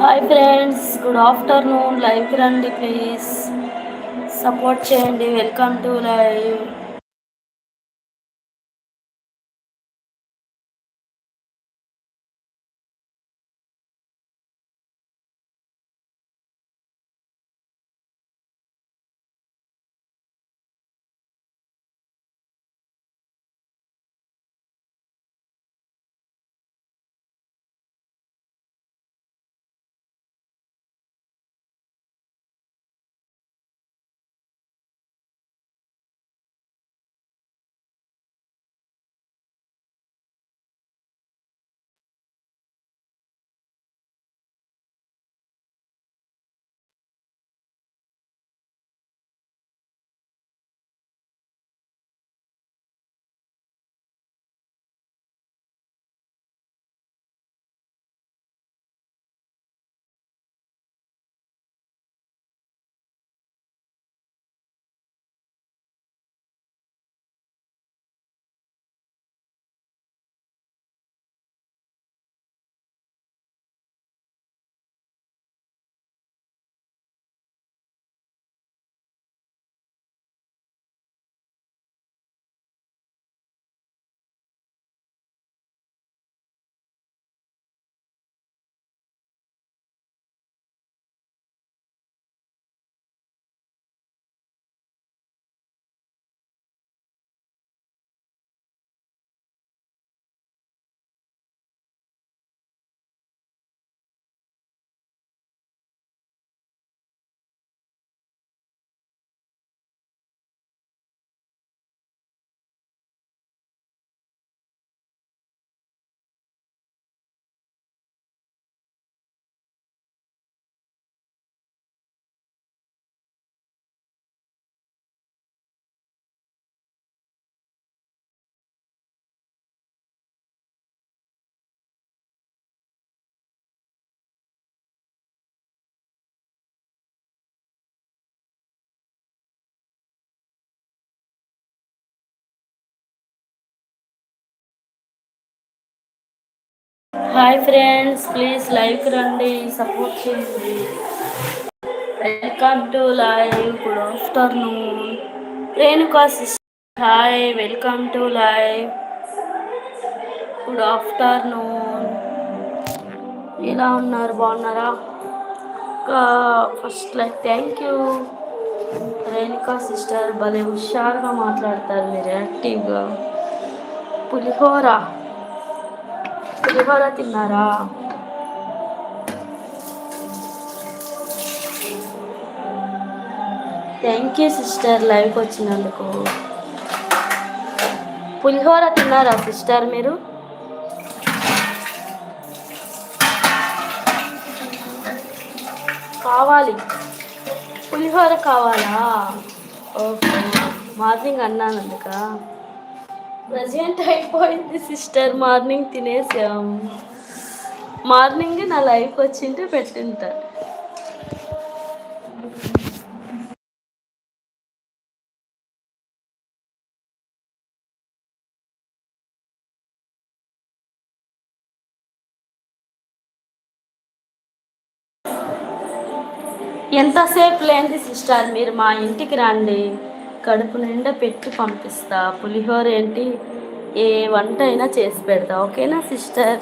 Hi friends good afternoon live రండి please support చేయండి. Welcome to live hi friends please like రండి support చేయండి. Welcome to live good afternoon Renuka sister hi welcome to live good afternoon ఎలా ఉన్నారు? బాగున్నారా? First like thank you Renuka sister భలే హుషారుగా మాట్లాడతారు మీరు యాక్టివ్గా. పులిహోర. పులిహోర తిన్నారా? థ్యాంక్ యూ సిస్టర్ లైవ్కి వచ్చినందుకు. పులిహోర తిన్నారా సిస్టర్ మీరు? కావాలి. పులిహోర కావాలా? ఓకే మార్నింగ్ అన్నాను అందుక. ప్రజెంట్ అయిపోయింది సిస్టర్. మార్నింగ్ తినేసాము మార్నింగ్ నా లైఫ్ వచ్చింటే పెట్టింటారు ఎంతసేపు లేనిది సిస్టర్? మీరు మా ఇంటికి రండి. కడుపు నిండా పెట్టి పంపిస్తా. పులిహోర ఏంటి? ఏ వంట అయినా చేసి పెడతా. ఓకేనా సిస్టర్?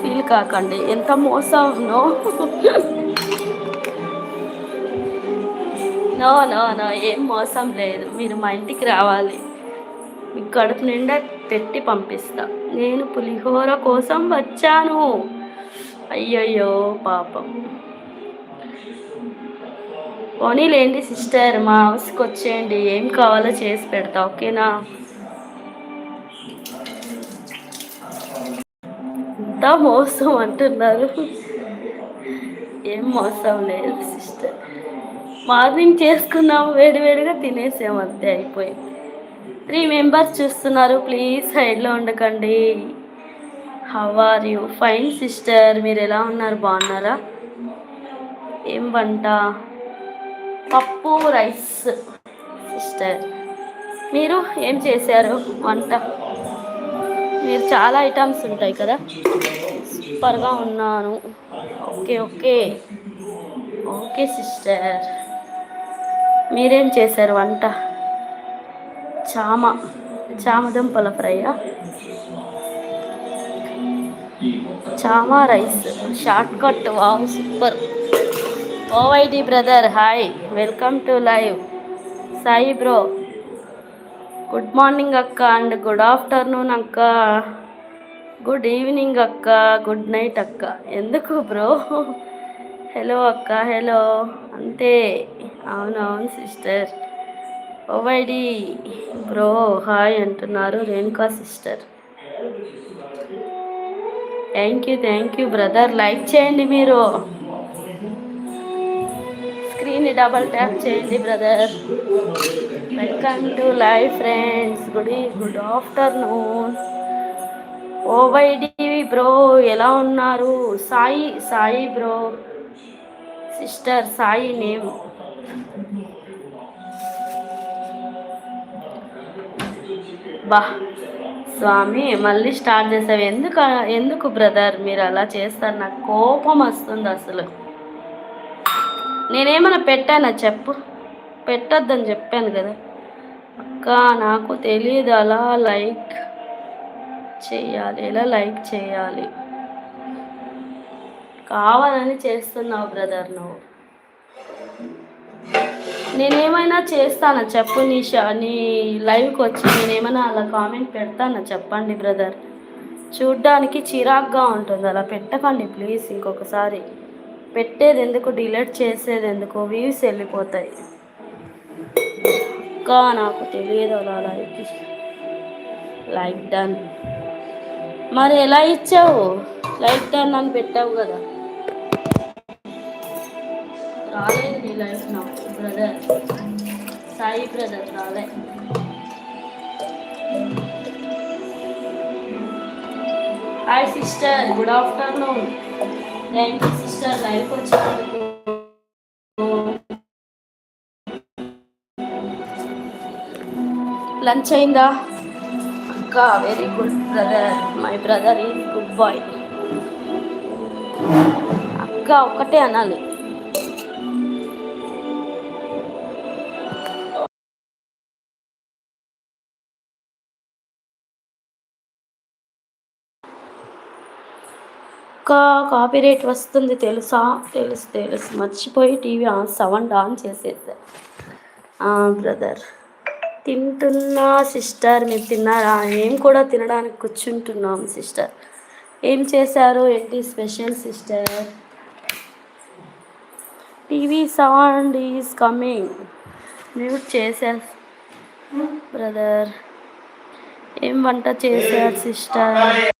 ఫీల్ కాకండి. ఎంత మోసం నో నో నో నో ఏం మోసం లేదు. మీరు మా ఇంటికి రావాలి. మీకు కడుపు నిండా పెట్టి పంపిస్తా. నేను పులిహోర కోసం వచ్చాను. అయ్యయ్యో పాపం. పోనీలేండి సిస్టర్ మా హౌస్కి వచ్చేయండి. ఏం కావాలో చేసి పెడతా ఓకేనా? ఎంత మోసం అంటున్నారు. ఏం మోసం లేదు సిస్టర్. మార్నింగ్ చేసుకున్నాము వేడివేడిగా తినేసాము అంతే అయిపోయింది. త్రీ మెంబర్స్ చూస్తున్నారు ప్లీజ్ సైడ్లో ఉండకండి. How are you fine sister. మీరు ఎలా ఉన్నారు? బాగున్నారా? ఏం వంట? పప్పు రైస్ సిస్టర్. మీరు ఏం చేశారు? వంట. మీరు చాలా ఐటమ్స్ ఉంటాయి కదా? సూపర్గా ఉన్నాను. Okay okay. Okay sister. మీరేం చేశారు వంట? చామ. చామదుంపల ఫ్రైయా చామా rice. Short cut wow super. ఓవైడి brother hi. Welcome to live. Sai bro good morning అక్క అండ్ గుడ్ ఆఫ్టర్నూన్ అక్క. గుడ్ ఈవినింగ్ అక్క గుడ్ నైట్ అక్క. ఎందుకు బ్రో? హలో అక్క హలో. అంతే. అవునవును సిస్టర్. ఓవైడి బ్రో హాయ్ అంటున్నారు Renuka sister. Thank you thank you brother. Like చేయండి మీరు. ని డబల్ ట్యాప్ చేయండి brother welcome to live friends good good afternoon ఓవైడి bro ఎలా ఉన్నారు? Sai Sai bro sister Sai name బా స్వామి మళ్ళీ స్టార్ట్ చేసావు. ఎందుకు ఎందుకు బ్రదర్ మీరు అలా చేస్తారు. నాకు కోపం వస్తుంది అసలు. నేనేమైనా పెట్టానా చెప్పు? పెట్టొద్దని చెప్పాను కదా. అక్క నాకు తెలియదు అలా లైక్ చేయాలి ఎలా లైక్ చేయాలి కావాలని చేస్తున్నావు బ్రదర్ నువ్వు. నేనేమైనా చేస్తానా చెప్పు నీ షా నీ లైవ్కి వచ్చి నేనేమైనా అలా కామెంట్ పెడతానా చెప్పండి బ్రదర్. చూడ్డానికి చిరాగ్గా ఉంటుంది. అలా పెట్టకండి ప్లీజ్ ఇంకొకసారి. పెట్టేది ఎందుకు? డిలీట్ చేసేది ఎందుకు? వ్యూస్ వెళ్ళిపోతాయి. ఇంకా నాకు తెలియదు అలా లైక్ లైక్ డన్. మరి ఎలా ఇచ్చావు? లైక్ డన్ అని పెట్టావు కదా. రాలేదు నీ లైఫ్ నా బ్రదర్. సాయి బ్రదర్ రాలే. Hi sister good afternoon. Thank sister live వచ్చినందుకు లంచ్ అయిందా? అక్క very good brother my brother is good boy అక్క ఒక్కటే అనాలి. కాపీ రేట్ వస్తుంది తెలుసా? తెలుసు తెలుసు. మర్చిపోయి టీవీ ఆన్ సౌండ్ ఆన్ చేసేసా. బ్రదర్. తింటున్నా సిస్టర్. మీరు తిన్నారా? ఏం కూడా తినడానికి కూర్చుంటున్నాం సిస్టర్. ఏం చేశారు? ఏంటి special sister? TV sound is coming. Mute చేశారు బ్రదర్. ఏం వంట చేశారు సిస్టర్?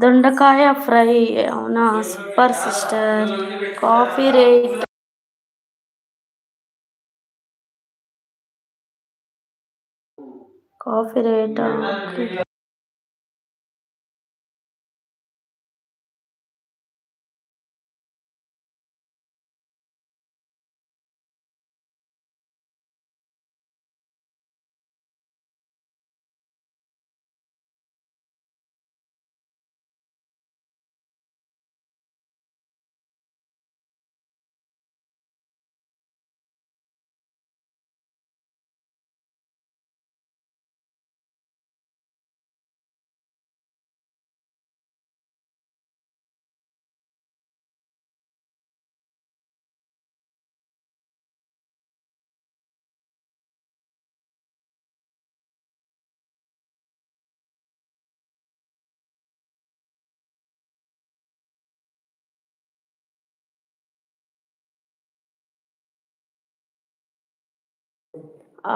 దొండకాయ ఫ్రై అవునా super sister coffee rate coffee rate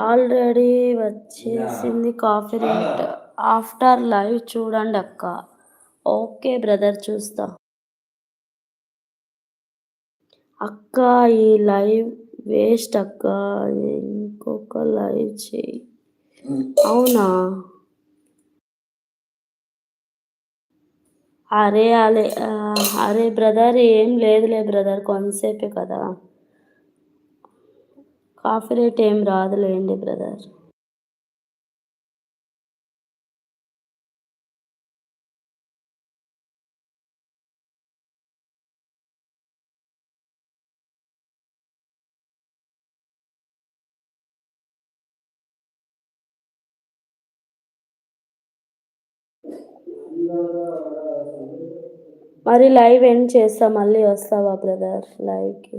already వచ్చేసింది కాఫీ రేట్. ఆఫ్టర్ లైవ్ చూడండి అక్క. ఓకే బ్రదర్ చూస్తా. అక్క ఈ లైవ్ వేస్ట్ అక్క. ఇంకొక లైవ్ చేయి. అవునా? అరే అలే అరే బ్రదర్ ఏం లేదులే బ్రదర్ కొంతసేపే కదా. కాఫీ రేట్ ఏం రాదులేండి బ్రదర్. మరి లైవ్ ఎండ్ చేస్తా మళ్ళీ వస్తావా బ్రదర్ లైవ్కి?